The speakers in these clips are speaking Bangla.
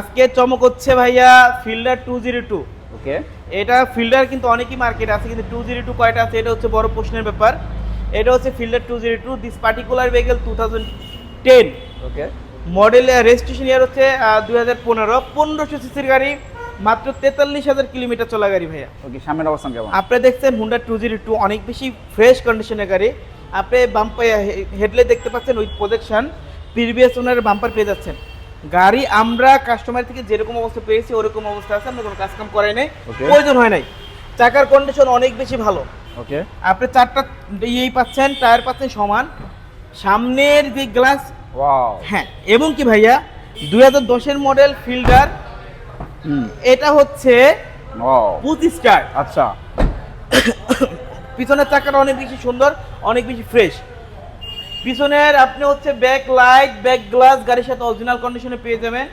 আজকে চমক হচ্ছে ভাইয়া Fielder two zero two. Okay. এটা ফিল্ডার কিন্তু অনেকই মার্কেট আছে কিন্তু টু জিরো টু কয়টা আছে এটা হচ্ছে বড় প্রশ্নের ব্যাপার। এটা হচ্ছে Fielder two zero two this particular vehicle two thousand ten okay. Model registration year হচ্ছে দুই হাজার পনেরো। পনেরোশো সিসির গাড়ি মাত্র তেতাল্লিশ হাজার কিলোমিটার চলা গাড়ি ভাইয়া। ওকে সামনের অবস্থান কেমন? আপনি দেখছেন হুন্ডা টু জিরো টু অনেক বেশি ফ্রেশ কন্ডিশনের গাড়ি। আপনি বাম্পার হেডলাইট দেখতে পাচ্ছেন with projection previous owner bumper পেয়ে যাচ্ছেন। গাড়ি আমরা কাস্টমার থেকে যেরকম অবস্থা পেয়েছি ওরকম অবস্থা আছে আমরা কোনো কাজ কাম করাই নাই। প্রয়োজন হয় নাই। চাকার কন্ডিশন অনেক বেশি ভালো। ওকে আপনি চারটা ইয়েই পাচ্ছেন টায়ার পাচ্ছেন সমান। সামনের যে গ্লাস ওয়াও হ্যাঁ এবং কি ভাইয়া দুই হাজার দশের মডেল ফিল্ডার এটা হচ্ছে পঁচিশ স্টার। আচ্ছা। পিছনের চাকাটা অনেক বেশি সুন্দর অনেক বেশি ফ্রেশ পিছনের আপনি হচ্ছে ব্যাক লাইট ব্যাক গ্লাস গাড়ির সাথে অরিজিনাল কন্ডিশনে পেয়ে যাবেন।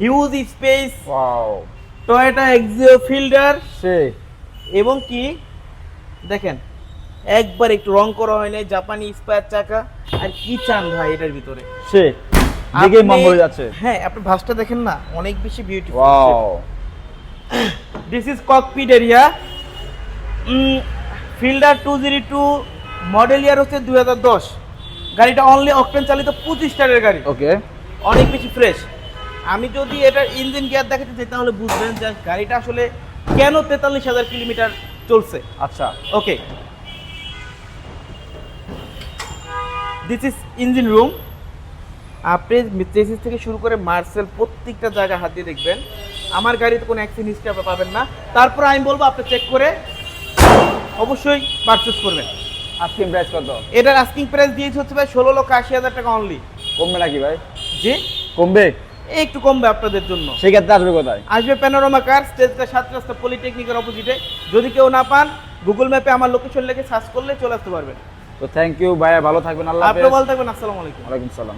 Huge space wow Toyota Axio Fielder সে। এবং কি? দেখেন একবার একটু রং করা হয় নাই জাপানি স্পায়ার চাকা। আর কি চান ভাই এটার ভিতরে? সে। আপনি- মন ভরে যাচ্ছে। হ্যাঁ আপনি ভাসটা দেখেন না অনেক বেশি beautiful wow this is cockpit area Fielder two zero two model year হচ্ছে দুই হাজার দশ। গাড়িটা অনলি অকটেন চালিত পঁচিশ স্টারের গাড়ি। ওকে। অনেক বেশি ফ্রেশ আমি যদি এটার ইঞ্জিন গিয়ার দেখাতে চাই তাহলে বুঝবেন যে গাড়িটা আসলে কেন তেতাল্লিশ হাজার কিলোমিটার চলছে। আচ্ছা। Okay. This is engine room আপনি চেসিস থেকে শুরু করে মার্সেল প্রত্যেকটা জায়গায় হাত দিয়ে দেখবেন। আমার গাড়িতে কোনো অ্যাক্সিডেন্ট হিস্ট্রি আপনি পাবেন না। তারপর আমি বলব আপনি চেক করে অবশ্যই পারচেস করবেন। আজকে প্রাইস কত? এটার আস্কিং প্রাইস দিয়েছে হচ্ছে ভাই ষোলো লক্ষ আশি হাজার টাকা অনলি কমবে নাকি ভাই? জি? কমবে? একটু কমবে আপনাদের জন্য। সেই ক্ষেত্রে আসবে কোথায়? আসবে প্যানোরামা কার স্টেজটা সাত রাস্তা পলিটেকনিকের অপোজিটে যদি কেউ না পান গুগল ম্যাপে আমার লোকেশন লিখে সার্চ করলে চলে আসতে পারবেন। তো থ্যাংক ইউ ভাইয়া। ভালো থাকবেন। আল্লাহ আপনি ভালো থাকবেন। আসসালামু আলাইকুম। ওয়ালাইকুম সালাম।